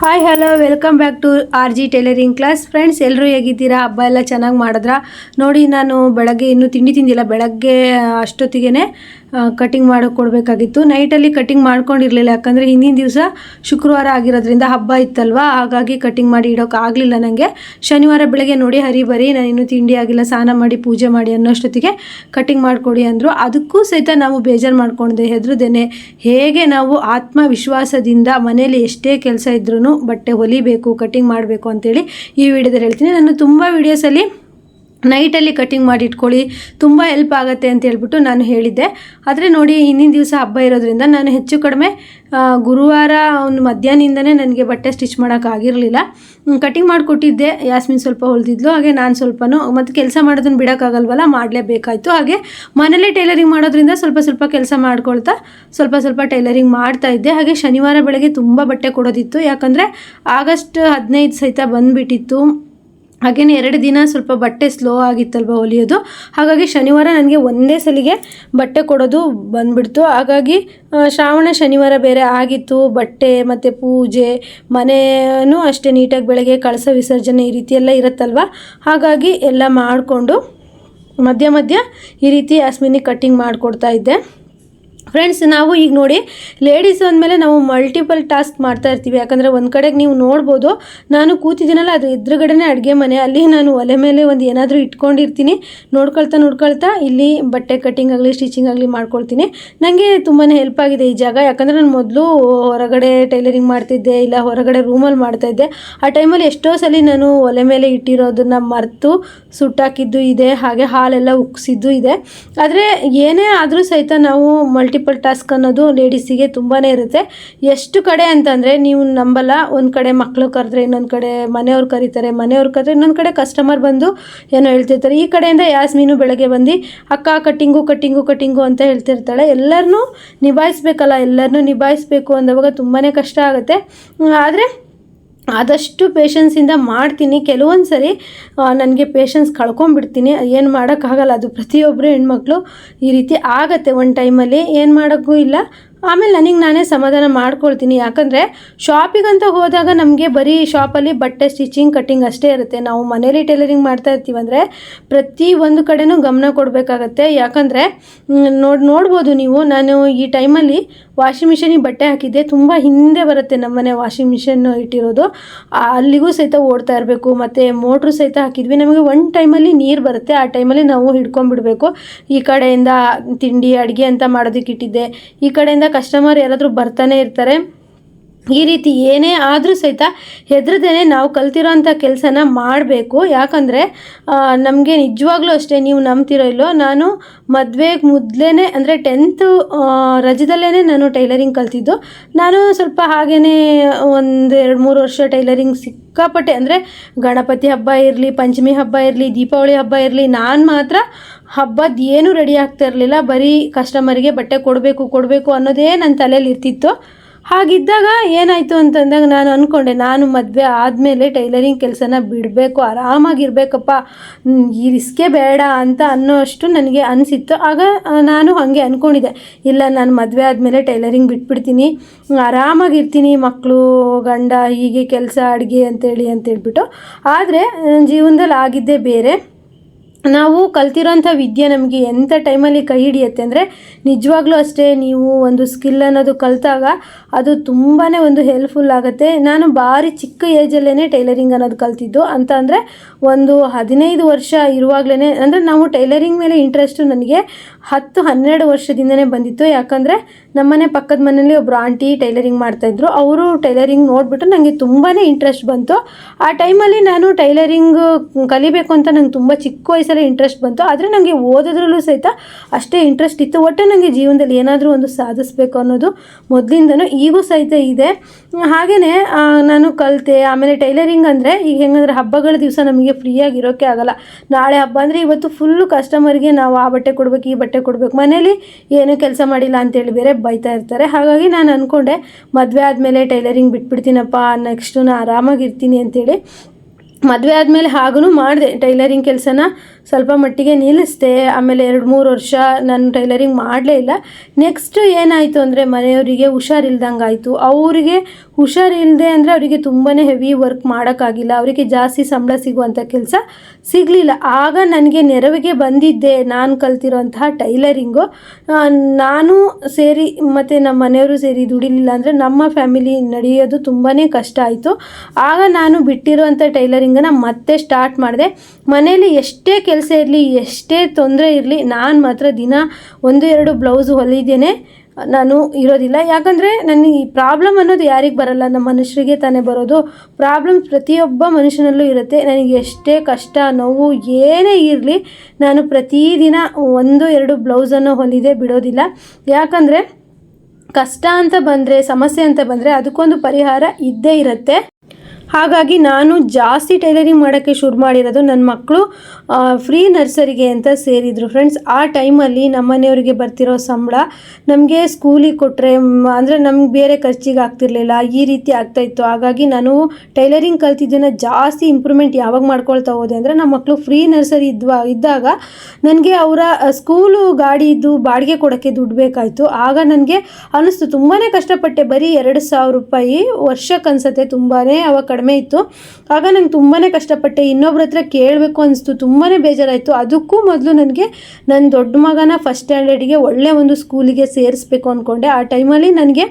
Hi hello welcome back to R G tailoring class friends ಎಲ್ಲರೂ ಹೇಗಿದ್ದೀರಾ? ಹಬ್ಬ ಎಲ್ಲ ಚೆನ್ನಾಗಿ ಮಾಡಿದ್ರಾ? ನೋಡಿ, ನಾನು ಬೆಳಗ್ಗೆ ಇನ್ನೂ ತಿಂಡಿ ತಿಂದಿಲ್ಲ. ಬೆಳಗ್ಗೆ ಅಷ್ಟೊತ್ತಿಗೆ ಕಟಿಂಗ್ ಮಾಡಿಕೊಡ್ಬೇಕಾಗಿತ್ತು ಕೊಡಬೇಕಾಗಿತ್ತು. ನೈಟಲ್ಲಿ ಕಟಿಂಗ್ ಮಾಡ್ಕೊಂಡಿರಲಿಲ್ಲ. ಯಾಕಂದರೆ ಹಿಂದಿನ ದಿವಸ ಶುಕ್ರವಾರ ಆಗಿರೋದ್ರಿಂದ ಹಬ್ಬ ಇತ್ತಲ್ವಾ? ಹಾಗಾಗಿ ಕಟಿಂಗ್ ಮಾಡಿ ಇಡೋಕೆ ಆಗಲಿಲ್ಲ ನನಗೆ ಶನಿವಾರ ಬೆಳಗ್ಗೆ ನೋಡಿ, ಹರಿ ಬರಿ, ನಾನು ಇನ್ನೂ ತಿಂಡಿ ಆಗಿಲ್ಲ, ಸ್ನಾನ ಮಾಡಿ, ಪೂಜೆ ಮಾಡಿ ಅನ್ನೋಷ್ಟೊತ್ತಿಗೆ ಕಟಿಂಗ್ ಮಾಡಿಕೊಡಿ ಅಂದರು. ಅದಕ್ಕೂ ಸಹಿತ ನಾವು ಬೇಜಾರು ಮಾಡ್ಕೊಂಡೆ ಹೆದ್ರದೇನೆ. ಹೇಗೆ ನಾವು ಆತ್ಮವಿಶ್ವಾಸದಿಂದ ಮನೇಲಿ ಎಷ್ಟೇ ಕೆಲಸ ಇದ್ರೂ ಬಟ್ಟೆ ಹೊಲಿಬೇಕು ಕಟಿಂಗ್ ಮಾಡಬೇಕು ಅಂತೇಳಿ ಈ ವಿಡಿಯೋದಲ್ಲಿ ಹೇಳ್ತೀನಿ. ನಾನು ತುಂಬ ವೀಡಿಯೋಸಲ್ಲಿ ನೈಟಲ್ಲಿ ಕಟಿಂಗ್ ಮಾಡಿ ಇಟ್ಕೊಳ್ಳಿ, ತುಂಬ ಹೆಲ್ಪ್ ಆಗುತ್ತೆ ಅಂತ ಹೇಳ್ಬಿಟ್ಟು ನಾನು ಹೇಳಿದ್ದೆ. ಆದರೆ ನೋಡಿ ಹಿಂದಿನ ದಿವಸ ಹಬ್ಬ ಇರೋದ್ರಿಂದ ನಾನು ಹೆಚ್ಚು ಕಡಿಮೆ ಗುರುವಾರ ಒಂದು ಮಧ್ಯಾಹ್ನದಿಂದನೇ ನನಗೆ ಬಟ್ಟೆ ಸ್ಟಿಚ್ ಮಾಡೋಕ್ಕಾಗಿರಲಿಲ್ಲ ಕಟಿಂಗ್ ಮಾಡಿಕೊಟ್ಟಿದ್ದೆ ಯಾಸ್ಮಿನ್ ಸ್ವಲ್ಪ ಹೊಲ್ದಿದ್ಲು, ಹಾಗೆ ನಾನು ಸ್ವಲ್ಪನೂ, ಮತ್ತು ಕೆಲಸ ಮಾಡೋದನ್ನು ಬಿಡೋಕ್ಕಾಗಲ್ವಲ್ಲ, ಮಾಡಲೇಬೇಕಾಯಿತು. ಹಾಗೆ ಮನೇಲೇ ಟೈಲರಿಂಗ್ ಮಾಡೋದ್ರಿಂದ ಸ್ವಲ್ಪ ಸ್ವಲ್ಪ ಕೆಲಸ ಮಾಡ್ಕೊಳ್ತಾ, ಸ್ವಲ್ಪ ಸ್ವಲ್ಪ ಟೈಲರಿಂಗ್ ಮಾಡ್ತಾ ಇದ್ದೆ. ಹಾಗೆ ಶನಿವಾರ ಬೆಳಗ್ಗೆ ತುಂಬ ಬಟ್ಟೆ ಕೊಡೋದಿತ್ತು. ಯಾಕಂದರೆ ಆಗಸ್ಟ್ ಹದಿನೈದು ಸಹಿತ ಬಂದುಬಿಟ್ಟಿತ್ತು. ಹಾಗೆಯೇ ಎರಡು ದಿನ ಸ್ವಲ್ಪ ಬಟ್ಟೆ ಸ್ಲೋ ಆಗಿತ್ತಲ್ವ ಹೊಲಿಯೋದು. ಹಾಗಾಗಿ ಶನಿವಾರ ನನಗೆ ಒಂದೇ ಸಲಿಗೆ ಬಟ್ಟೆ ಕೊಡೋದು ಬಂದ್ಬಿಡ್ತು. ಹಾಗಾಗಿ ಶ್ರಾವಣ ಶನಿವಾರ ಬೇರೆ ಆಗಿತ್ತು. ಬಟ್ಟೆ ಮತ್ತು ಪೂಜೆ ಮನೆಯೂ ಅಷ್ಟೇ ನೀಟಾಗಿ ಬೆಳಗ್ಗೆ ಕಳಸ ವಿಸರ್ಜನೆ ಈ ರೀತಿ ಎಲ್ಲ ಇರುತ್ತಲ್ವ? ಹಾಗಾಗಿ ಎಲ್ಲ ಮಾಡಿಕೊಂಡು ಮಧ್ಯ ಮಧ್ಯ ಈ ರೀತಿ ಅಸ್ಮಿನಿ ಕಟ್ಟಿಂಗ್ ಮಾಡಿಕೊಡ್ತಾ ಇದ್ದೆ. ಫ್ರೆಂಡ್ಸ್ ನಾವು ಈಗ ನೋಡಿ ಲೇಡೀಸ್ ಅಂದಮೇಲೆ ನಾವು ಮಲ್ಟಿಪಲ್ ಟಾಸ್ಕ್ ಮಾಡ್ತಾ ಇರ್ತೀವಿ. ಯಾಕಂದರೆ ಒಂದು ಕಡೆಗೆ ನೀವು ನೋಡ್ಬೋದು, ನಾನು ಕೂತಿದ್ದೀನಲ್ಲ, ಅದು ಎದುರುಗಡೆನೇ ಅಡುಗೆ ಮನೆ. ಅಲ್ಲಿ ನಾನು ಒಲೆ ಮೇಲೆ ಒಂದು ಏನಾದರೂ ಇಟ್ಕೊಂಡಿರ್ತೀನಿ. ನೋಡ್ಕೊಳ್ತಾ ನೋಡ್ಕೊಳ್ತಾ ಇಲ್ಲಿ ಬಟ್ಟೆ ಕಟ್ಟಿಂಗ್ ಆಗಲಿ ಸ್ಟಿಚಿಂಗ್ ಆಗಲಿ ಮಾಡ್ಕೊಳ್ತೀನಿ. ನನಗೆ ತುಂಬಾ ಹೆಲ್ಪ್ ಆಗಿದೆ ಈ ಜಾಗ. ಯಾಕಂದರೆ ನಾನು ಮೊದಲು ಹೊರಗಡೆ ಟೈಲರಿಂಗ್ ಮಾಡ್ತಿದ್ದೆ, ಇಲ್ಲ ಹೊರಗಡೆ ರೂಮಲ್ಲಿ ಮಾಡ್ತಾಯಿದ್ದೆ ಆ ಟೈಮಲ್ಲಿ ಎಷ್ಟೋ ಸಲ ನಾನು ಒಲೆ ಮೇಲೆ ಇಟ್ಟಿರೋದನ್ನು ಮರೆತು ಸುಟ್ಟಾಕಿದ್ದು ಇದೆ, ಹಾಗೆ ಹಾಲೆಲ್ಲ ಉಕ್ಸಿದ್ದು ಇದೆ. ಆದರೆ ಏನೇ ಆದರೂ ಸಹಿತ ನಾವು ಮಲ್ಟಿಪಲ್ ಟಾಸ್ಕ್ ಅನ್ನೋದು ಲೇಡೀಸಿಗೆ ತುಂಬಾ ಇರುತ್ತೆ. ಎಷ್ಟು ಕಡೆ ಅಂತಂದರೆ ನೀವು ನಂಬಲ್ಲ, ಒಂದು ಕಡೆ ಮಕ್ಕಳು ಕರೆದ್ರೆ ಇನ್ನೊಂದು ಕಡೆ ಮನೆಯವ್ರು ಕರೀತಾರೆ, ಮನೆಯವ್ರು ಕರೆದ್ರೆ ಇನ್ನೊಂದು ಕಡೆ ಕಸ್ಟಮರ್ ಬಂದು ಏನೋ ಹೇಳ್ತಿರ್ತಾರೆ. ಈ ಕಡೆಯಿಂದ ಯಾಸ್ಮೀನು ಬೆಳಗ್ಗೆ ಬಂದು, ಅಕ್ಕ ಕಟ್ಟಿಂಗು ಕಟ್ಟಿಂಗು ಕಟ್ಟಿಂಗು ಅಂತ ಹೇಳ್ತಿರ್ತಾಳೆ. ಎಲ್ಲರನ್ನೂ ನಿಭಾಯಿಸ್ಬೇಕಲ್ಲ ಎಲ್ಲರನ್ನೂ ನಿಭಾಯಿಸ್ಬೇಕು ಅಂದವಾಗ ತುಂಬಾ ಕಷ್ಟ ಆಗುತ್ತೆ. ಆದರೆ ಆದಷ್ಟು ಪೇಷನ್ಸಿಂದ ಮಾಡ್ತೀನಿ. ಕೆಲವೊಂದು ಸರಿ ನನಗೆ ಪೇಷನ್ಸ್ ಕಳ್ಕೊಂಬಿಡ್ತೀನಿ ಏನು ಮಾಡೋಕ್ಕಾಗಲ್ಲ. ಅದು ಪ್ರತಿಯೊಬ್ಬರು ಹೆಣ್ಮಕ್ಳು ಈ ರೀತಿ ಆಗತ್ತೆ. ಒಂದು ಟೈಮಲ್ಲಿ ಏನು ಮಾಡೋಕ್ಕೂ ಇಲ್ಲ. ಆಮೇಲೆ ನನಗೆ ನಾನೇ ಸಮಾಧಾನ ಮಾಡ್ಕೊಳ್ತೀನಿ. ಯಾಕಂದರೆ ಶಾಪಿಗಂತ ಹೋದಾಗ ನಮಗೆ ಬರೀ ಶಾಪಲ್ಲಿ ಬಟ್ಟೆ ಸ್ಟಿಚಿಂಗ್ ಕಟ್ಟಿಂಗ್ ಅಷ್ಟೇ ಇರುತ್ತೆ. ನಾವು ಮನೇಲಿ ಟೈಲರಿಂಗ್ ಮಾಡ್ತಾ ಇರ್ತೀವಂದರೆ ಪ್ರತಿ ಒಂದು ಕಡೆನೂ ಗಮನ ಕೊಡಬೇಕಾಗತ್ತೆ. ಯಾಕಂದರೆ ನೋಡಿ, ನೋಡ್ಬೋದು ನೀವು, ನಾನು ಈ ಟೈಮಲ್ಲಿ ವಾಷಿಂಗ್ ಮಿಷಿನಿಗೆ ಬಟ್ಟೆ ಹಾಕಿದ್ದೆ. ತುಂಬ ಹಿಂದೆ ಬರುತ್ತೆ ನಮ್ಮನೆ ವಾಷಿಂಗ್ ಮಿಷಿನ್ ಇಟ್ಟಿರೋದು. ಅಲ್ಲಿಗೂ ಸಹಿತ ಓಡ್ತಾ ಇರಬೇಕು. ಮತ್ತು ಮೋಟ್ರು ಸಹಿತ ಹಾಕಿದ್ವಿ. ನಮಗೆ ಒಂದು ಟೈಮಲ್ಲಿ ನೀರು ಬರುತ್ತೆ. ಆ ಟೈಮಲ್ಲಿ ನಾವು ಹಿಡ್ಕೊಂಡ್ಬಿಡ್ಬೇಕು. ಈ ಕಡೆಯಿಂದ ತಿಂಡಿ, ಅಡುಗೆ ಅಂತ ಮಾಡೋದಕ್ಕೆ ಇಟ್ಟಿದ್ದೆ. ಈ ಕಡೆಯಿಂದ ಕಸ್ಟಮರ್ ಯಾರಾದರೂ ಬರ್ತಾನೆ ಇರ್ತಾರೆ. ಈ ರೀತಿ ಏನೇ ಆದರೂ ಸಹಿತ ಹೆದರದೇ ನಾವು ಕಲ್ತಿರೋಂಥ ಕೆಲಸನ ಮಾಡಬೇಕು. ಯಾಕಂದರೆ ನಮಗೆ ನಿಜವಾಗ್ಲೂ ಅಷ್ಟೇ ನೀವು ನಂಬ್ತಿರೋ ಇಲ್ಲೋ ನಾನು ಮದುವೆಗೆ ಮೊದಲೇ ಅಂದರೆ ಟೆಂತು ರಜದಲ್ಲೇ ನಾನು ಟೈಲರಿಂಗ್ ಕಲ್ತಿದ್ದು. ನಾನು ಸ್ವಲ್ಪ ಹಾಗೇ ಒಂದು ಎರಡು ಮೂರು ವರ್ಷ ಟೈಲರಿಂಗ್ ಸಿಕ್ಕಾಪಟ್ಟೆ ಅಂದರೆ ಗಣಪತಿ ಹಬ್ಬ ಇರಲಿ, ಪಂಚಮಿ ಹಬ್ಬ ಇರಲಿ, ದೀಪಾವಳಿ ಹಬ್ಬ ಇರಲಿ, ನಾನು ಮಾತ್ರ ಹಬ್ಬದ ಏನೂ ರೆಡಿ ಆಗ್ತಾ ಇರಲಿಲ್ಲ. ಬರೀ ಕಸ್ಟಮರಿಗೆ ಬಟ್ಟೆ ಕೊಡಬೇಕು ಕೊಡಬೇಕು ಅನ್ನೋದೇ ನನ್ನ ತಲೆಯಲ್ಲಿ ಇರ್ತಿತ್ತು ಹಾಗಿದ್ದಾಗ ಏನಾಯಿತು ಅಂತಂದಾಗ ನಾನು ಅಂದ್ಕೊಂಡೆ ನಾನು ಮದುವೆ ಆದಮೇಲೆ ಟೈಲರಿಂಗ್ ಕೆಲಸನ ಬಿಡಬೇಕು, ಆರಾಮಾಗಿರ್ಬೇಕಪ್ಪ ಈ ರಿಸ್ಕೇ ಬೇಡ ಅಂತ ಅನ್ನೋ ಅಷ್ಟು ನನಗೆ ಅನಿಸಿತ್ತು. ಆಗ ನಾನು ಹಾಗೆ ಅಂದ್ಕೊಂಡಿದ್ದೆ ಇಲ್ಲ, ನಾನು ಮದುವೆ ಆದಮೇಲೆ ಟೈಲರಿಂಗ್ ಬಿಟ್ಬಿಡ್ತೀನಿ, ಆರಾಮಾಗಿರ್ತೀನಿ ಮಕ್ಕಳು, ಗಂಡ, ಹೀಗೆ ಕೆಲಸ, ಅಡುಗೆ ಅಂತೇಳಿ ಅಂತೇಳ್ಬಿಟ್ಟು. ಆದರೆ, ಜೀವನದಲ್ಲಿ ಆಗಿದ್ದೇ ಬೇರೆ. ನಾವು ಕಲ್ತಿರೋಂಥ ವಿದ್ಯೆ ನಮಗೆ ಎಂಥ ಟೈಮಲ್ಲಿ ಕೈ ಹಿಡಿಯುತ್ತೆ ಅಂದರೆ ನಿಜವಾಗ್ಲೂ ಅಷ್ಟೇ ನೀವು ಒಂದು ಸ್ಕಿಲ್ ಅನ್ನೋದು ಕಲಿತಾಗ ಅದು ತುಂಬಾ ಒಂದು ಹೆಲ್ಪ್ಫುಲ್ ಆಗುತ್ತೆ. ನಾನು ಭಾರಿ ಚಿಕ್ಕ ಏಜಲ್ಲೇ ಟೈಲರಿಂಗ್ ಅನ್ನೋದು ಕಲ್ತಿದ್ದು. ಅಂತ ಅಂದರೆ ಒಂದು ಹದಿನೈದು ವರ್ಷ ಇರುವಾಗಲೇ ಅಂದರೆ ನಾವು ಟೈಲರಿಂಗ್ ಮೇಲೆ ಇಂಟ್ರೆಸ್ಟು ನನಗೆ ಹತ್ತು ಹನ್ನೆರಡು ವರ್ಷದಿಂದನೇ ಬಂದಿತ್ತು. ಯಾಕಂದರೆ ನಮ್ಮನೆ ಪಕ್ಕದ ಮನೇಲಿ ಒಬ್ಬರು ಆಂಟಿ ಟೈಲರಿಂಗ್ ಮಾಡ್ತಾಯಿದ್ರು ಅವರು ಟೈಲರಿಂಗ್ ನೋಡಿಬಿಟ್ಟು ನನಗೆ ತುಂಬಾ ಇಂಟ್ರೆಸ್ಟ್ ಬಂತು. ಆ ಟೈಮಲ್ಲಿ ನಾನು ಟೈಲರಿಂಗ್ ಕಲಿಬೇಕು ಅಂತ ನಂಗೆ ತುಂಬ ಚಿಕ್ಕ ವಯಸ್ಸಲ್ಲೇ ಇಂಟ್ರೆಸ್ಟ್ ಬಂತು. ಆದರೆ ನನಗೆ ಓದೋದ್ರಲ್ಲೂ ಸಹಿತ ಅಷ್ಟೇ ಇಂಟ್ರೆಸ್ಟ್ ಇತ್ತು. ಒಟ್ಟು ನನಗೆ ಜೀವನದಲ್ಲಿ ಏನಾದರೂ ಒಂದು ಸಾಧಿಸಬೇಕು ಅನ್ನೋದು ಮೊದಲಿಂದನೂ ಈಗೂ ಸಹಿತ ಇದೆ. ಹಾಗೆಯೇ ನಾನು ಕಲಿತೆ, ಆಮೇಲೆ ಟೈಲರಿಂಗ್ ಅಂದರೆ ಈಗ ಹೆಂಗಂದ್ರೆ ಹಬ್ಬಗಳ ದಿವಸ ನಮಗೆ ಫ್ರೀಯಾಗಿ ಇರೋಕ್ಕೆ ಆಗಲ್ಲ. ನಾಳೆ ಹಬ್ಬ ಅಂದರೆ ಇವತ್ತು ಫುಲ್ಲು ಕಸ್ಟಮರ್ಗೆ ನಾವು ಆ ಬಟ್ಟೆ ಕೊಡಬೇಕು, ಈ ಬಟ್ಟೆ ಕೊಡಬೇಕು. ಮನೇಲಿ ಏನೂ ಕೆಲಸ ಮಾಡಿಲ್ಲ ಅಂತೇಳಿ ಬೇರೆ ಬೈತಾ ಇರ್ತಾರೆ. ಹಾಗಾಗಿ ನಾನು ಅಂದ್ಕೊಂಡೆ ಮದುವೆ ಆದಮೇಲೆ ಟೈಲರಿಂಗ್ ಬಿಟ್ಬಿಡ್ತೀನಪ್ಪ ನೆಕ್ಸ್ಟು ನಾನು ಆರಾಮಾಗಿರ್ತೀನಿ ಅಂತೇಳಿ. ಮದುವೆ ಆದಮೇಲೆ ಹಾಗೂ ಮಾಡಿದೆ. ಟೈಲರಿಂಗ್ ಕೆಲಸನ ಸ್ವಲ್ಪ ಮಟ್ಟಿಗೆ ನಿಲ್ಲಿಸ್ದೆ. ಆಮೇಲೆ ಎರಡು ಮೂರು ವರ್ಷ ನಾನು ಟೈಲರಿಂಗ್ ಮಾಡಲೇ ಇಲ್ಲ. ನೆಕ್ಸ್ಟ್ ಏನಾಯಿತು ಅಂದರೆ ಮನೆಯವರಿಗೆ ಹುಷಾರಿಲ್ದಂಗೆ ಆಯಿತು ಅವರಿಗೆ ಹುಷಾರಿಲ್ಲದೆ ಅಂದರೆ ಅವರಿಗೆ ತುಂಬಾ ಹೆವಿ ವರ್ಕ್ ಮಾಡೋಕ್ಕಾಗಿಲ್ಲ. ಅವರಿಗೆ ಜಾಸ್ತಿ ಸಂಬಳ ಸಿಗುವಂಥ ಕೆಲಸ ಸಿಗಲಿಲ್ಲ. ಆಗ ನನಗೆ ನೆರವಿಗೆ ಬಂದಿದ್ದೆ ನಾನು ಕಲ್ತಿರೋಂತಹ ಟೈಲರಿಂಗು. ನಾನು ಸೇರಿ ಮತ್ತು ನಮ್ಮ ಮನೆಯವರು ಸೇರಿ ದುಡಿಲಿಲ್ಲ ಅಂದರೆ ನಮ್ಮ ಫ್ಯಾಮಿಲಿ ನಡೆಯೋದು ತುಂಬಾ ಕಷ್ಟ ಆಯಿತು. ಆಗ ನಾನು ಬಿಟ್ಟಿರುವಂಥ ಟೈಲರಿಂಗನ್ನು ಮತ್ತೆ ಸ್ಟಾರ್ಟ್ ಮಾಡಿದೆ. ಮನೆಯಲ್ಲಿ ಎಷ್ಟೇ ಕೆಲಸ ಇರಲಿ, ಎಷ್ಟೇ ತೊಂದರೆ ಇರಲಿ, ನಾನು ಮಾತ್ರ ದಿನ ಒಂದು ಎರಡು ಬ್ಲೌಸ್ ಹೊಲಿದೇನೆ. ನಾನು ಇರೋದಿಲ್ಲ. ಯಾಕಂದರೆ ನನಗೆ ಈ ಪ್ರಾಬ್ಲಮ್ ಅನ್ನೋದು ಯಾರಿಗೆ ಬರಲ್ಲ. ನಮ್ಮ ಮನುಷ್ಯರಿಗೆ ತಾನೇ ಬರೋದು. ಪ್ರಾಬ್ಲಮ್ ಪ್ರತಿಯೊಬ್ಬ ಮನುಷ್ಯನಲ್ಲೂ ಇರುತ್ತೆ. ನನಗೆ ಎಷ್ಟೇ ಕಷ್ಟ, ನೋವು ಏನೇ ಇರಲಿ, ನಾನು ಪ್ರತಿದಿನ ಒಂದು, ಎರಡು ಬ್ಲೌಸನ್ನು ಹೊಲಿದೆ ಬಿಡೋದಿಲ್ಲ. ಯಾಕಂದರೆ ಕಷ್ಟ ಅಂತ ಬಂದರೆ, ಸಮಸ್ಯೆ ಅಂತ ಬಂದರೆ ಅದಕ್ಕೊಂದು ಪರಿಹಾರ ಇದ್ದೇ ಇರುತ್ತೆ. ಹಾಗಾಗಿ ನಾನು ಜಾಸ್ತಿ ಟೈಲರಿಂಗ್ ಮಾಡೋಕ್ಕೆ ಶುರು ಮಾಡಿರೋದು ನನ್ನ ಮಕ್ಕಳು ಫ್ರೀ ನರ್ಸರಿಗೆ ಅಂತ ಸೇರಿದರು. ಫ್ರೆಂಡ್ಸ್ ಆ ಟೈಮಲ್ಲಿ ನಮ್ಮ ಮನೆಯವರಿಗೆ ಬರ್ತಿರೋ ಸಂಬಳ ನಮಗೆ ಸ್ಕೂಲಿಗೆ ಕೊಟ್ಟರೆ ಅಂದರೆ ನಮ್ಗೆ ಬೇರೆ ಖರ್ಚಿಗೆ ಆಗ್ತಿರ್ಲಿಲ್ಲ, ಈ ರೀತಿ ಆಗ್ತಾಯಿತ್ತು ಹಾಗಾಗಿ ನಾನು ಟೈಲರಿಂಗ್ ಕಲ್ತಿದ್ದನ್ನು ಜಾಸ್ತಿ ಇಂಪ್ರೂವ್ಮೆಂಟ್ ಯಾವಾಗ ಮಾಡ್ಕೊಳ್ತಾ ಹೋದೆ ಅಂದರೆ ನಮ್ಮ ಮಕ್ಕಳು ಫ್ರೀ ನರ್ಸರಿ ಇದ್ವಾ, ಇದ್ದಾಗ ನನಗೆ ಅವರ ಸ್ಕೂಲು ಗಾಡಿದು ಬಾಡಿಗೆ ಕೊಡೋಕ್ಕೆ ದುಡ್ಡು ಬೇಕಾಯಿತು. ಆಗ ನನಗೆ ಅನ್ನಿಸ್ತು ತುಂಬಾ ಕಷ್ಟಪಟ್ಟೆ. ಬರೀ ಎರಡು ಸಾವಿರ ರೂಪಾಯಿ ವರ್ಷಕ್ಕೆ ಅನ್ಸುತ್ತೆ ತುಂಬಾ ಅವಾಗ ಇತ್ತು. ಆಗ ನಂಗೆ ತುಂಬಾ ಕಷ್ಟಪಟ್ಟೆ. ಇನ್ನೊಬ್ರ ಹತ್ರ ಕೇಳಬೇಕು ಅನಿಸ್ತು. ತುಂಬಾ ಬೇಜಾರಾಯಿತು. ಅದಕ್ಕೂ ಮೊದಲು ನನಗೆ ನನ್ನ ದೊಡ್ಡ ಮಗನ ಫಸ್ಟ್ ಸ್ಟ್ಯಾಂಡರ್ಡಿಗೆ ಒಳ್ಳೆ ಒಂದು ಸ್ಕೂಲಿಗೆ ಸೇರಿಸ್ಬೇಕು ಅಂದ್ಕೊಂಡೆ ಆ ಟೈಮಲ್ಲಿ ನನಗೆ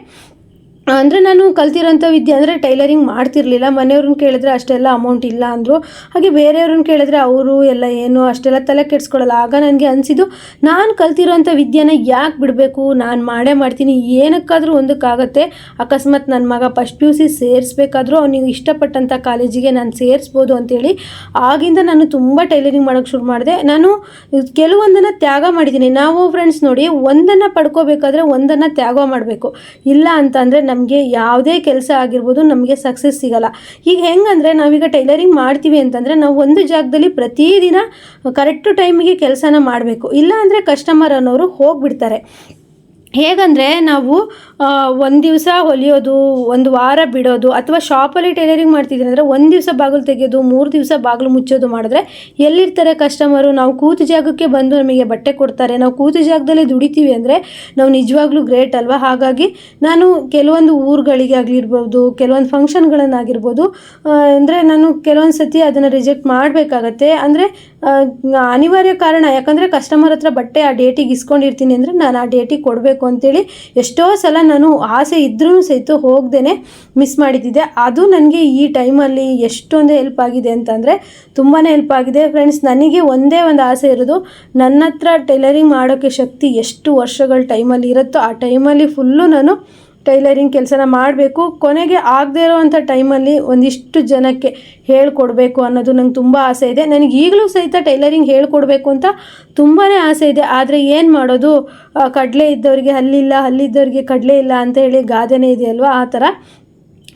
ಅಂದರೆ ನಾನು ಕಲ್ತಿರೋಂಥ ವಿದ್ಯೆ ಅಂದರೆ ಟೈಲರಿಂಗ್ ಮಾಡ್ತಿರ್ಲಿಲ್ಲ. ಮನೆಯವ್ರನ್ನ ಕೇಳಿದ್ರೆ ಅಷ್ಟೆಲ್ಲ ಅಮೌಂಟ್ ಇಲ್ಲ ಅಂದರು. ಹಾಗೆ ಬೇರೆಯವ್ರನ್ನ ಕೇಳಿದ್ರೆ ಅವರು ಎಲ್ಲ ಏನು ಅಷ್ಟೆಲ್ಲ ತಲೆ ಕೆಡಿಸ್ಕೊಳ್ಳಲ್ಲ ಆಗ ನನಗೆ ಅನಿಸಿದ್ದು, ನಾನು ಕಲ್ತಿರೋಂಥ ವಿದ್ಯೆನ ಯಾಕೆ ಬಿಡಬೇಕು? ನಾನು ಮಾಡೇ ಮಾಡ್ತೀನಿ. ಏನಕ್ಕಾದರೂ ಒಂದಕ್ಕಾಗತ್ತೆ. ಅಕಸ್ಮಾತ್ ನನ್ನ ಮಗ ಫಸ್ಟ್ ಪಿ ಯು ಸಿ ಸೇರಿಸ್ಬೇಕಾದ್ರೂ ಅವ್ನಿಗೆ ಇಷ್ಟಪಟ್ಟಂಥ ಕಾಲೇಜಿಗೆ ನಾನು ಸೇರಿಸ್ಬೋದು ಅಂತೇಳಿ ಆಗಿಂದ ನಾನು ತುಂಬ ಟೈಲರಿಂಗ್ ಮಾಡೋಕ್ಕೆ ಶುರು ಮಾಡಿದೆ. ನಾನು ಕೆಲವೊಂದನ್ನು ತ್ಯಾಗ ಮಾಡಿದ್ದೀನಿ. ನಾವು ಫ್ರೆಂಡ್ಸ್ ನೋಡಿ ಒಂದನ್ನು ಪಡ್ಕೋಬೇಕಾದ್ರೆ ಒಂದನ್ನು ತ್ಯಾಗ ಮಾಡಬೇಕು. ಇಲ್ಲ ಅಂತಂದರೆ ನಮಗೆ ಯಾವುದೇ ಕೆಲಸ ಆಗಿರ್ಬೋದು ನಮಗೆ ಸಕ್ಸಸ್ ಸಿಗಲ್ಲ. ಈಗ ಹೆಂಗಂದರೆ ನಾವೀಗ ಟೈಲರಿಂಗ್ ಮಾಡ್ತೀವಿ ಅಂತಂದರೆ ನಾವು ಒಂದು ಜಾಗದಲ್ಲಿ ಪ್ರತಿದಿನ ಕರೆಕ್ಟ್ ಟೈಮಿಗೆ ಕೆಲಸನ ಮಾಡಬೇಕು. ಇಲ್ಲ ಅಂದರೆ ಕಸ್ಟಮರ್ ಅನ್ನೋರು ಹೋಗಿಬಿಡ್ತಾರೆ. ಹೇಗಂದರೆ ನಾವು ಒಂದು ದಿವಸ ಹೊಲಿಯೋದು, ಒಂದು ವಾರ ಬಿಡೋದು, ಅಥವಾ ಶಾಪಲ್ಲಿ ಟೈಲರಿಂಗ್ ಮಾಡ್ತಿದ್ದೀನಿ ಅಂದರೆ ಒಂದು ದಿವಸ ಬಾಗಿಲು ತೆಗೆಯೋದು, ಮೂರು ದಿವಸ ಬಾಗಿಲು ಮುಚ್ಚೋದು ಮಾಡಿದ್ರೆ ಎಲ್ಲಿರ್ತಾರೆ ಕಸ್ಟಮರು ನಾವು ಕೂತ ಜಾಗಕ್ಕೆ ಬಂದು ನಮಗೆ ಬಟ್ಟೆ ಕೊಡ್ತಾರೆ. ನಾವು ಕೂತ ಜಾಗದಲ್ಲೇ ದುಡಿತೀವಿ ಅಂದರೆ ನಾವು ನಿಜವಾಗ್ಲೂ ಗ್ರೇಟ್ ಅಲ್ವಾ? ಹಾಗಾಗಿ ನಾನು ಕೆಲವೊಂದು ಊರುಗಳಿಗೆ ಆಗಿರ್ಬೋದು ಕೆಲವೊಂದು ಫಂಕ್ಷನ್ಗಳನ್ನಾಗಿರ್ಬೋದು ಅಂದರೆ ನಾನು ಕೆಲವೊಂದು ಸತಿ ಅದನ್ನು ರಿಜೆಕ್ಟ್ ಮಾಡಬೇಕಾಗತ್ತೆ. ಅಂದರೆ ಅನಿವಾರ್ಯ ಕಾರಣ, ಯಾಕಂದರೆ ಕಸ್ಟಮರ್ ಹತ್ರ ಬಟ್ಟೆ ಆ ಡೇಟಿಗೆ ಇಸ್ಕೊಂಡಿರ್ತೀನಿ ಅಂದರೆ ನಾನು ಆ ಡೇಟಿಗೆ ಕೊಡಬೇಕು. ಅಂತೇಳಿ ಎಷ್ಟೋ ಸಲ ನಾನು ಆಸೆ ಇದ್ರೂ ಸಹಿತ ಹೋಗ್ದೇ ಮಿಸ್ ಮಾಡಿದ್ದಿದ್ದೆ ಅದು ನನಗೆ ಈ ಟೈಮಲ್ಲಿ ಎಷ್ಟೊಂದು ಹೆಲ್ಪ್ ಆಗಿದೆ ಅಂತಂದರೆ ತುಂಬಾ ಹೆಲ್ಪ್ ಆಗಿದೆ. ಫ್ರೆಂಡ್ಸ್ ನನಗೆ ಒಂದೇ ಒಂದು ಆಸೆ ಇರೋದು ನನ್ನ ಹತ್ರ ಟೈಲರಿಂಗ್ ಮಾಡೋಕ್ಕೆ ಶಕ್ತಿ ಎಷ್ಟು ವರ್ಷಗಳ ಟೈಮಲ್ಲಿ ಇರುತ್ತೋ ಆ ಟೈಮಲ್ಲಿ ಫುಲ್ಲು ನಾನು ಟೈಲರಿಂಗ್ ಕೆಲಸನ ಮಾಡಬೇಕು. ಕೊನೆಗೆ ಆಗದೇ ಇರೋವಂಥ ಟೈಮಲ್ಲಿ ಒಂದಿಷ್ಟು ಜನಕ್ಕೆ ಹೇಳ್ಕೊಡ್ಬೇಕು ಅನ್ನೋದು ನಂಗೆ ತುಂಬ ಆಸೆ ಇದೆ. ನನಗೆ ಈಗಲೂ ಸಹಿತ ಟೈಲರಿಂಗ್ ಹೇಳ್ಕೊಡ್ಬೇಕು ಅಂತ ತುಂಬಾ ಆಸೆ ಇದೆ. ಆದರೆ ಏನು ಮಾಡೋದು? ಕಡಲೆ ಇದ್ದವರಿಗೆ ಹಲ್ಲಿಲ್ಲ, ಹಲ್ಲಿದ್ದವರಿಗೆ ಕಡಲೆ ಇಲ್ಲ ಅಂತ ಹೇಳಿ ಗಾದೆನೇ ಇದೆಯಲ್ವ? ಆ ಥರ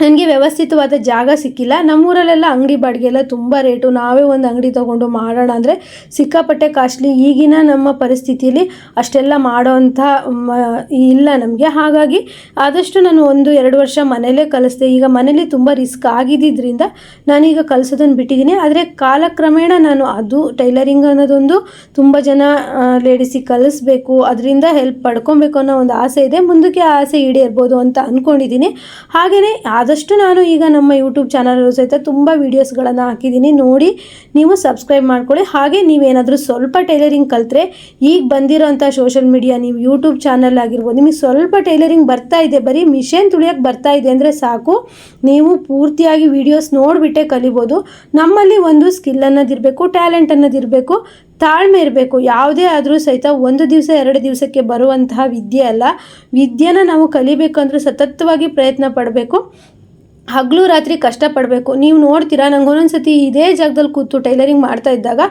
ನನಗೆ ವ್ಯವಸ್ಥಿತವಾದ ಜಾಗ ಸಿಕ್ಕಿಲ್ಲ. ನಮ್ಮೂರಲ್ಲೆಲ್ಲ ಅಂಗಡಿ ಬಾಡಿಗೆ ಎಲ್ಲ ತುಂಬ ರೇಟು. ನಾವೇ ಒಂದು ಅಂಗಡಿ ತೊಗೊಂಡು ಮಾಡೋಣ ಅಂದರೆ ಸಿಕ್ಕಾಪಟ್ಟೆ ಕಾಸ್ಟ್ಲಿ. ಈಗಿನ ನಮ್ಮ ಪರಿಸ್ಥಿತಿಯಲ್ಲಿ ಅಷ್ಟೆಲ್ಲ ಮಾಡೋವಂಥ ಇಲ್ಲ ನಮಗೆ. ಹಾಗಾಗಿ ಆದಷ್ಟು ನಾನು ಒಂದು ಎರಡು ವರ್ಷ ಮನೇಲೇ ಕಲಿಸ್ದೆ. ಈಗ ಮನೇಲಿ ತುಂಬ ರಿಸ್ಕ್ ಆಗಿದ್ದರಿಂದ ನಾನೀಗ ಕಲಿಸೋದನ್ನು ಬಿಟ್ಟಿದ್ದೀನಿ. ಆದರೆ ಕಾಲಕ್ರಮೇಣ ನಾನು ಅದು ಟೈಲರಿಂಗ್ ಅನ್ನೋದೊಂದು ತುಂಬ ಜನ ಲೇಡೀಸಿಗೆ ಕಲಿಸ್ಬೇಕು, ಅದರಿಂದ ಹೆಲ್ಪ್ ಪಡ್ಕೊಬೇಕು ಅನ್ನೋ ಒಂದು ಆಸೆ ಇದೆ. ಮುಂದಕ್ಕೆ ಆಸೆ ಈಡೇರ್ಬೋದು ಅಂತ ಅಂದ್ಕೊಂಡಿದ್ದೀನಿ ಹಾಗೆಯೇ ಆದಷ್ಟು ನಾನು ಈಗ ನಮ್ಮ ಯೂಟ್ಯೂಬ್ ಚಾನಲಲ್ಲೂ ಸಹಿತ ತುಂಬ ವೀಡಿಯೋಸ್ಗಳನ್ನು ಹಾಕಿದ್ದೀನಿ. ನೋಡಿ, ನೀವು ಸಬ್ಸ್ಕ್ರೈಬ್ ಮಾಡ್ಕೊಳ್ಳಿ. ಹಾಗೆ ನೀವೇನಾದರೂ ಸ್ವಲ್ಪ ಟೈಲರಿಂಗ್ ಕಲಿತ್ರೆ, ಈಗ ಬಂದಿರೋಂಥ ಸೋಷಲ್ ಮೀಡಿಯಾ ನೀವು ಯೂಟ್ಯೂಬ್ ಚಾನಲ್ ಆಗಿರ್ಬೋದು, ನಿಮಗೆ ಸ್ವಲ್ಪ ಟೈಲರಿಂಗ್ ಬರ್ತಾ ಇದೆ, ಬರೀ ಮಿಷನ್ ತುಳಿಯೋಕ್ಕೆ ಬರ್ತಾ ಇದೆ ಅಂದರೆ ಸಾಕು. ನೀವು ಪೂರ್ತಿಯಾಗಿ ವೀಡಿಯೋಸ್ ನೋಡಿಬಿಟ್ಟೆ ಕಲಿಬೋದು. ನಮ್ಮಲ್ಲಿ ಒಂದು ಸ್ಕಿಲ್ ಅನ್ನೋದಿರಬೇಕು ಟ್ಯಾಲೆಂಟ್ ಅನ್ನೋದಿರಬೇಕು ತಾಳ್ಮೆ ಇರಬೇಕು. ಯಾವುದೇ ಆದರೂ ಸಹಿತ ಒಂದು ದಿವಸ, ಎರಡು ದಿವಸಕ್ಕೆ ಬರುವಂತಹ ವಿದ್ಯೆ ಅಲ್ಲ. ವಿದ್ಯೆನ ನಾವು ಕಲಿಬೇಕಂದ್ರೆ ಸತತವಾಗಿ ಪ್ರಯತ್ನ ಪಡಬೇಕು. ಹಗಲು ರಾತ್ರಿ ಕಷ್ಟಪಡಬೇಕು. ನೀವು ನೋಡ್ತೀರಾ, ನಂಗೆ ಒಂದೊಂದು ಸತಿ ಇದೇ ಜಾಗದಲ್ಲಿ ಕೂತು ಟೈಲರಿಂಗ್ ಮಾಡ್ತಾ ಇದ್ದಾಗ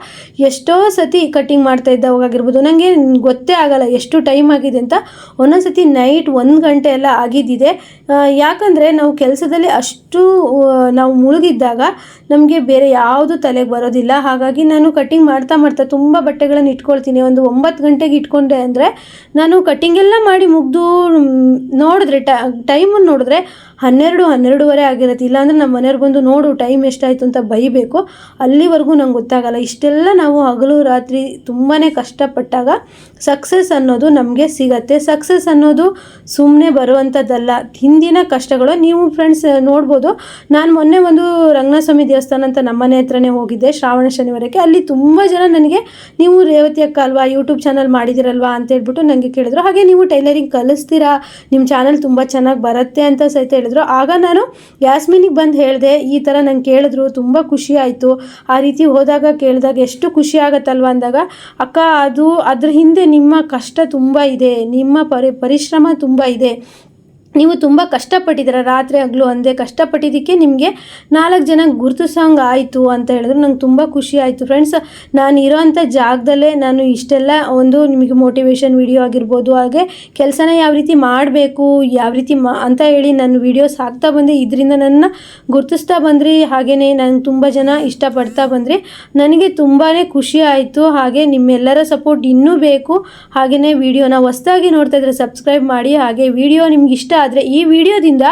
ಎಷ್ಟೋ ಸತಿ ಕಟ್ಟಿಂಗ್ ಮಾಡ್ತಾ ಇದ್ದಾವಾಗಿರ್ಬೋದು ನನಗೆ ಗೊತ್ತೇ ಆಗಲ್ಲ ಎಷ್ಟು ಟೈಮ್ ಆಗಿದೆ ಅಂತ. ಒಂದೊಂದು ಸತಿ ನೈಟ್ ಒಂದು ಗಂಟೆ ಎಲ್ಲ ಆಗಿದ್ದಿದೆ. ಯಾಕಂದರೆ ನಾವು ಕೆಲಸದಲ್ಲಿ ಅಷ್ಟು ನಾವು ಮುಳುಗಿದ್ದಾಗ ನಮಗೆ ಬೇರೆ ಯಾವುದು ತಲೆಗೆ ಬರೋದಿಲ್ಲ. ಹಾಗಾಗಿ ನಾನು ಕಟ್ಟಿಂಗ್ ಮಾಡ್ತಾ ಮಾಡ್ತಾ ತುಂಬ ಬಟ್ಟೆಗಳನ್ನು ಇಟ್ಕೊಳ್ತೀನಿ. ಒಂದು ಒಂಬತ್ತು ಗಂಟೆಗೆ ಇಟ್ಕೊಂಡೆ ಅಂದರೆ ನಾನು ಕಟ್ಟಿಂಗೆಲ್ಲ ಮಾಡಿ ಮುಗಿದು ನೋಡಿದ್ರೆ ಟೈಮನ್ನು ನೋಡಿದ್ರೆ ಹನ್ನೆರಡು, ಹನ್ನೆರಡುವರೆ ಆಗಿರುತ್ತೆ. ಇಲ್ಲಾಂದರೆ ನಮ್ಮ ಮನೆಯವ್ರು ಬಂದು ನೋಡು ಟೈಮ್ ಎಷ್ಟಾಯಿತು ಅಂತ ಬೈಬೇಕು. ಅಲ್ಲಿವರೆಗೂ ನಂಗೆ ಗೊತ್ತಾಗಲ್ಲ. ಇಷ್ಟೆಲ್ಲ ನಾವು ಹಗಲು ರಾತ್ರಿ ತುಂಬಾ ಕಷ್ಟಪಟ್ಟಾಗ ಸಕ್ಸಸ್ ಅನ್ನೋದು ನಮಗೆ ಸಿಗತ್ತೆ. ಸಕ್ಸಸ್ ಅನ್ನೋದು ಸುಮ್ಮನೆ ಬರುವಂಥದ್ದಲ್ಲ ಹಿಂದಿನ ಕಷ್ಟಗಳು ನೀವು ಫ್ರೆಂಡ್ಸ್ ನೋಡ್ಬೋದು. ನಾನು ಮೊನ್ನೆ ಒಂದು ರಂಗನಾಥಸ್ವಾಮಿ ದೇವಸ್ಥಾನ ಅಂತ ನಮ್ಮನೆ ಹತ್ರನೇ ಹೋಗಿದ್ದೆ ಶ್ರಾವಣ ಶನಿವಾರಕ್ಕೆ. ಅಲ್ಲಿ ತುಂಬ ಜನ ನನಗೆ, ನೀವು ರೇವತಿ ಅಕ್ಕ ಅಲ್ವಾ? ಯೂಟ್ಯೂಬ್ ಚಾನಲ್ ಮಾಡಿದಿರಲ್ವಾ? ಅಂತ ಹೇಳ್ಬಿಟ್ಟು ನನಗೆ ಕೇಳಿದ್ರು. ಹಾಗೆ ನೀವು ಟೈಲರಿಂಗ್ ಕಲಿಸ್ತೀರಾ? ನಿಮ್ಮ ಚಾನಲ್ ತುಂಬ ಚೆನ್ನಾಗಿ ಬರುತ್ತೆ ಅಂತ ಸಹಿತ ಹೇಳಿದ್ರು. ಆಗ ನಾನು ಯಾಸ್ಮಿನಿಗೆ ಬಂದು ಹೇಳಿದೆ, ಈ ಥರ ನಂಗೆ ಕೇಳಿದ್ರು, ತುಂಬ ಖುಷಿ ಆಯಿತು. ಆ ರೀತಿ ಹೋದಾಗ ಕೇಳಿದಾಗ ಎಷ್ಟು ಖುಷಿ ಆಗತ್ತಲ್ವ? ಅಂದಾಗ, ಅಕ್ಕ, ಅದು ಅದ್ರ ಹಿಂದೆ ನಿಮ್ಮ ಕಷ್ಟ ತುಂಬ ಇದೆ, ನಿಮ್ಮ ಪರಿ, ಪರಿಶ್ರಮ ತುಂಬ ಇದೆ. ನೀವು ತುಂಬ ಕಷ್ಟಪಟ್ಟಿದ್ದೀರ? ರಾತ್ರಿ ಹಗಲು ಅಂದೇ ಕಷ್ಟಪಟ್ಟಿದ್ದಕ್ಕೆ ನಿಮಗೆ ನಾಲ್ಕು ಜನ ಗುರುತಿಸೋಂಗೆ ಆಯಿತು ಅಂತ ಹೇಳಿದ್ರು ನಂಗೆ ತುಂಬ ಖುಷಿ ಆಯಿತು. ಫ್ರೆಂಡ್ಸ್ ನಾನು ಇರೋವಂಥ ಜಾಗದಲ್ಲೇ ನಾನು ಇಷ್ಟೆಲ್ಲ ಒಂದು ನಿಮಗೆ ಮೋಟಿವೇಶನ್ ವಿಡಿಯೋ ಆಗಿರ್ಬೋದು, ಹಾಗೆ ಕೆಲಸನ ಯಾವ ರೀತಿ ಮಾಡಬೇಕು, ಯಾವ ರೀತಿ ಮಾ ಅಂತ ಹೇಳಿ ನಾನು ವೀಡಿಯೋಸ್ ಹಾಕ್ತಾ ಬಂದೆ. ಇದರಿಂದ ನನ್ನ ಗುರುತಿಸ್ತಾ ಬಂದ್ರಿ ಹಾಗೆಯೇ ನಾನು ತುಂಬ ಜನ ಇಷ್ಟಪಡ್ತಾ ಬಂದ್ರಿ. ನನಗೆ ತುಂಬಾ ಖುಷಿ ಆಯಿತು, ಹಾಗೆ ನಿಮ್ಮೆಲ್ಲರ ಸಪೋರ್ಟ್ ಇನ್ನೂ ಬೇಕು. ಹಾಗೆಯೇ ವಿಡಿಯೋನ ಹೊಸ್ದಾಗಿ ನೋಡ್ತಾ ಇದ್ರೆ ಸಬ್ಸ್ಕ್ರೈಬ್ ಮಾಡಿ, ಹಾಗೆ ವಿಡಿಯೋ ನಿಮ್ಗೆ ಇಷ್ಟ ಆದರೆ ಈ ವಿಡಿಯೋದಿಂದ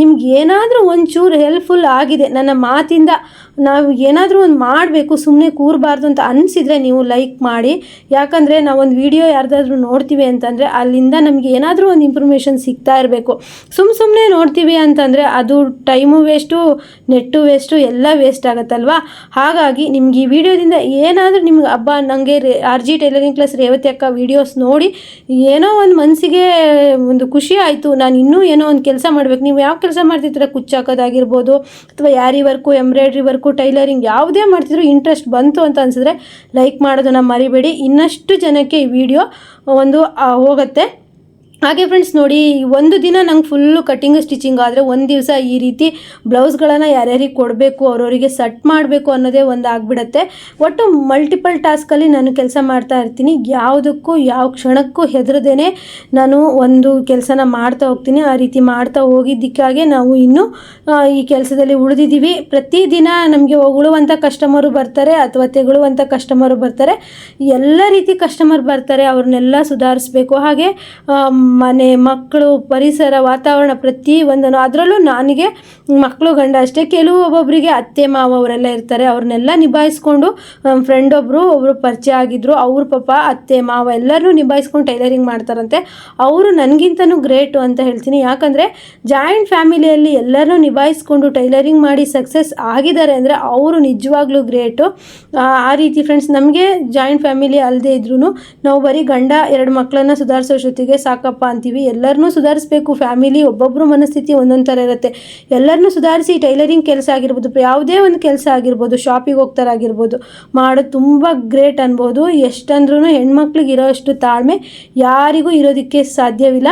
ನಿಮ್ಗೆ ಏನಾದರೂ ಒಂಚೂರು ಹೆಲ್ಪ್ಫುಲ್ ಆಗಿದೆ, ನನ್ನ ಮಾತಿಂದ ನಾವು ಏನಾದರೂ ಒಂದು ಮಾಡಬೇಕು ಸುಮ್ಮನೆ ಕೂರಬಾರ್ದು ಅಂತ ಅನಿಸಿದರೆ ನೀವು ಲೈಕ್ ಮಾಡಿ. ಯಾಕಂದರೆ ನಾವೊಂದು ವಿಡಿಯೋ ಯಾರ್ದಾದ್ರೂ ನೋಡ್ತೀವಿ ಅಂತಂದರೆ ಅಲ್ಲಿಂದ ನಮಗೆ ಏನಾದರೂ ಒಂದು ಇನ್ಫಾರ್ಮೇಷನ್ ಸಿಗ್ತಾ ಇರಬೇಕು. ಸುಮ್ಮ ಸುಮ್ಮನೆ ನೋಡ್ತೀವಿ ಅಂತಂದರೆ ಅದು ಟೈಮು ವೇಸ್ಟು ನೆಟ್ಟು ವೇಸ್ಟು ಎಲ್ಲ ವೇಸ್ಟ್ ಆಗುತ್ತಲ್ವಾ? ಹಾಗಾಗಿ ನಿಮ್ಗೆ ಈ ವಿಡಿಯೋದಿಂದ ಏನಾದರೂ ನಿಮ್ಗೆ ಹಬ್ಬ ನನಗೆ ರೇ ಟೈಲರಿಂಗ್ ಕ್ಲಾಸ್ ರೇವತಿ ಅಕ್ಕ ವಿಡಿಯೋಸ್ ನೋಡಿ ಏನೋ ಒಂದು ಮನಸ್ಸಿಗೆ ಒಂದು ಖುಷಿ ಆಯಿತು, ನಾನು ಇನ್ನೂ ಏನೋ ಒಂದು ಕೆಲಸ ಮಾಡಬೇಕು. ನೀವು ಯಾವ ಕೆಲಸ ಮಾಡ್ತಿದ್ರ ಕುಚ್ಚಾಕೋದಾಗಿರ್ಬೋದು ಅಥವಾ ಯಾರಿ ವರ್ಕು, ಎಂಬ್ರಾಯ್ಡ್ರಿ ವರ್ಕು, ಟೈಲರಿಂಗ್ ಯಾವುದೇ ಮಾಡ್ತಿದ್ರು ಇಂಟ್ರೆಸ್ಟ್ ಬಂತು ಅಂತ ಅನಿಸಿದ್ರೆ ಲೈಕ್ ಮಾಡೋದನ್ನು ಮರಿಬೇಡಿ. ಇನ್ನಷ್ಟು ಜನಕ್ಕೆ ಈ ವಿಡಿಯೋ ಒಂದು ಹೋಗುತ್ತೆ. ಹಾಗೆ ಫ್ರೆಂಡ್ಸ್ ನೋಡಿ, ಒಂದು ದಿನ ನಂಗೆ ಫುಲ್ಲು ಕಟ್ಟಿಂಗ್ ಸ್ಟಿಚಿಂಗ್ ಆದರೆ ಒಂದು ದಿವಸ ಈ ರೀತಿ ಬ್ಲೌಸ್ಗಳನ್ನು ಯಾರ್ಯಾರಿಗೆ ಕೊಡಬೇಕು, ಅವ್ರವರಿಗೆ ಸಟ್ ಮಾಡಬೇಕು ಅನ್ನೋದೇ ಒಂದು ಆಗಿಬಿಡತ್ತೆ. ಒಟ್ಟು ಮಲ್ಟಿಪಲ್ ಟಾಸ್ಕಲ್ಲಿ ನಾನು ಕೆಲಸ ಮಾಡ್ತಾ ಇರ್ತೀನಿ. ಯಾವುದಕ್ಕೂ, ಯಾವ ಕ್ಷಣಕ್ಕೂ ಹೆದರದೇನೆ ನಾನು ಒಂದು ಕೆಲಸನ ಮಾಡ್ತಾ ಹೋಗ್ತೀನಿ. ಆ ರೀತಿ ಮಾಡ್ತಾ ಹೋಗಿದ್ದಕ್ಕಾಗೆ ನಾವು ಇನ್ನೂ ಈ ಕೆಲಸದಲ್ಲಿ ಉಳಿದಿದ್ದೀವಿ. ಪ್ರತಿದಿನ ನಮಗೆ ಹೊಗಳುವಂಥ ಕಸ್ಟಮರು ಬರ್ತಾರೆ, ಅಥವಾ ತೆಗಳುವಂಥ ಕಸ್ಟಮರು ಬರ್ತಾರೆ. ಎಲ್ಲ ರೀತಿ ಕಸ್ಟಮರ್ ಬರ್ತಾರೆ, ಅವ್ರನ್ನೆಲ್ಲ ಸುಧಾರಿಸ್ಬೇಕು. ಹಾಗೆ ಮನೆ, ಮಕ್ಕಳು, ಪರಿಸರ, ವಾತಾವರಣ ಪ್ರತಿ ಒಂದನ್ನು ಅದರಲ್ಲೂ ನನಗೆ ಮಕ್ಕಳು ಗಂಡ ಅಷ್ಟೇ. ಕೆಲವು ಒಬ್ಬೊಬ್ಬರಿಗೆ ಅತ್ತೆ, ಮಾವ ಅವರೆಲ್ಲ ಇರ್ತಾರೆ. ಅವ್ರನ್ನೆಲ್ಲ ನಿಭಾಯಿಸ್ಕೊಂಡು ನಮ್ಮ ಫ್ರೆಂಡ್ ಒಬ್ಬರು ಒಬ್ಬರು ಪರಿಚಯ ಆಗಿದ್ರು, ಅವ್ರ ಪಾಪ, ಅತ್ತೆ, ಮಾವ ಎಲ್ಲರೂ ನಿಭಾಯಿಸ್ಕೊಂಡು ಟೈಲರಿಂಗ್ ಮಾಡ್ತಾರಂತೆ. ಅವರು ನನಗಿಂತನೂ ಗ್ರೇಟು ಅಂತ ಹೇಳ್ತೀನಿ. ಯಾಕಂದರೆ ಜಾಯಿಂಟ್ ಫ್ಯಾಮಿಲಿಯಲ್ಲಿ ಎಲ್ಲರೂ ನಿಭಾಯಿಸ್ಕೊಂಡು ಟೈಲರಿಂಗ್ ಮಾಡಿ ಸಕ್ಸಸ್ ಆಗಿದ್ದಾರೆ ಅಂದರೆ ಅವರು ನಿಜವಾಗ್ಲೂ ಗ್ರೇಟು ಆ ರೀತಿ ಫ್ರೆಂಡ್ಸ್ ನಮಗೆ ಜಾಯಿಂಟ್ ಫ್ಯಾಮಿಲಿ ಅಲ್ಲದೆ ಇದ್ರೂ ನಾವು ಬರೀ ಗಂಡ, ಎರಡು ಮಕ್ಕಳನ್ನ ಸುಧಾರಿಸೋ ಜೊತೆಗೆ ಸಾಕಪ್ಪ. ಅಂತೀವಿ? ಎಲ್ಲರನ್ನೂ ಸುಧಾರಿಸ್ಬೇಕು. ಫ್ಯಾಮಿಲಿ ಒಬ್ಬೊಬ್ಬರು ಮನಸ್ಥಿತಿ ಒಂದೊಂದು ಥರ ಇರುತ್ತೆ. ಎಲ್ಲರನ್ನೂ ಸುಧಾರಿಸಿ ಟೈಲರಿಂಗ್ ಕೆಲಸ ಆಗಿರ್ಬೋದು ಯಾವುದೇ ಒಂದು ಕೆಲಸ ಆಗಿರ್ಬೋದು, ಶಾಪಿಗೆ ಹೋಗ್ತಾರಾಗಿರ್ಬೋದು ಮಾಡೋದು ತುಂಬ ಗ್ರೇಟ್ ಅನ್ಬೋದು. ಎಷ್ಟಂದ್ರೂ ಹೆಣ್ಮಕ್ಳಿಗೆ ಇರೋ ಅಷ್ಟು ತಾಳ್ಮೆ ಯಾರಿಗೂ ಇರೋದಕ್ಕೆ ಸಾಧ್ಯವಿಲ್ಲ.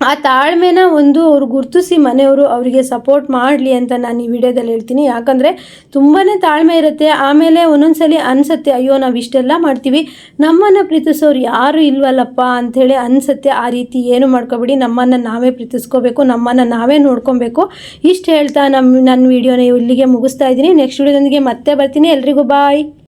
ಆ ತಾಳ್ಮೆನ ಒಂದು ಅವ್ರು ಗುರುತಿಸಿ ಮನೆಯವರು ಅವರಿಗೆ ಸಪೋರ್ಟ್ ಮಾಡಲಿ ಅಂತ ನಾನು ಈ ವಿಡಿಯೋದಲ್ಲಿ ಹೇಳ್ತೀನಿ. ಯಾಕಂದರೆ ತುಂಬಾ ತಾಳ್ಮೆ ಇರುತ್ತೆ. ಆಮೇಲೆ ಒಂದೊಂದ್ಸಲಿ ಅನಿಸುತ್ತೆ, ಅಯ್ಯೋ, ನಾವು ಇಷ್ಟೆಲ್ಲ ಮಾಡ್ತೀವಿ. ನಮ್ಮನ್ನು ಪ್ರೀತಿಸೋರು ಯಾರು ಇಲ್ವಲ್ಲಪ್ಪ ಅಂಥೇಳಿ ಅನಿಸುತ್ತೆ. ಆ ರೀತಿ ಏನು ಮಾಡ್ಕೊಬೇಡಿ. ನಮ್ಮನ್ನು ನಾವೇ ಪ್ರೀತಿಸ್ಕೋಬೇಕು. ನಮ್ಮನ್ನು ನಾವೇ ನೋಡ್ಕೊಬೇಕು. ಇಷ್ಟು ಹೇಳ್ತಾ ನಮ್ಮ ನನ್ನ ವಿಡಿಯೋನ ಇಲ್ಲಿಗೆ ಮುಗಿಸ್ತಾ ಇದ್ದೀನಿ. ನೆಕ್ಸ್ಟ್ ವಿಡಿಯೋದೊಂದಿಗೆ ಮತ್ತೆ ಬರ್ತೀನಿ. ಎಲ್ರಿಗೂ ಬಾಯ್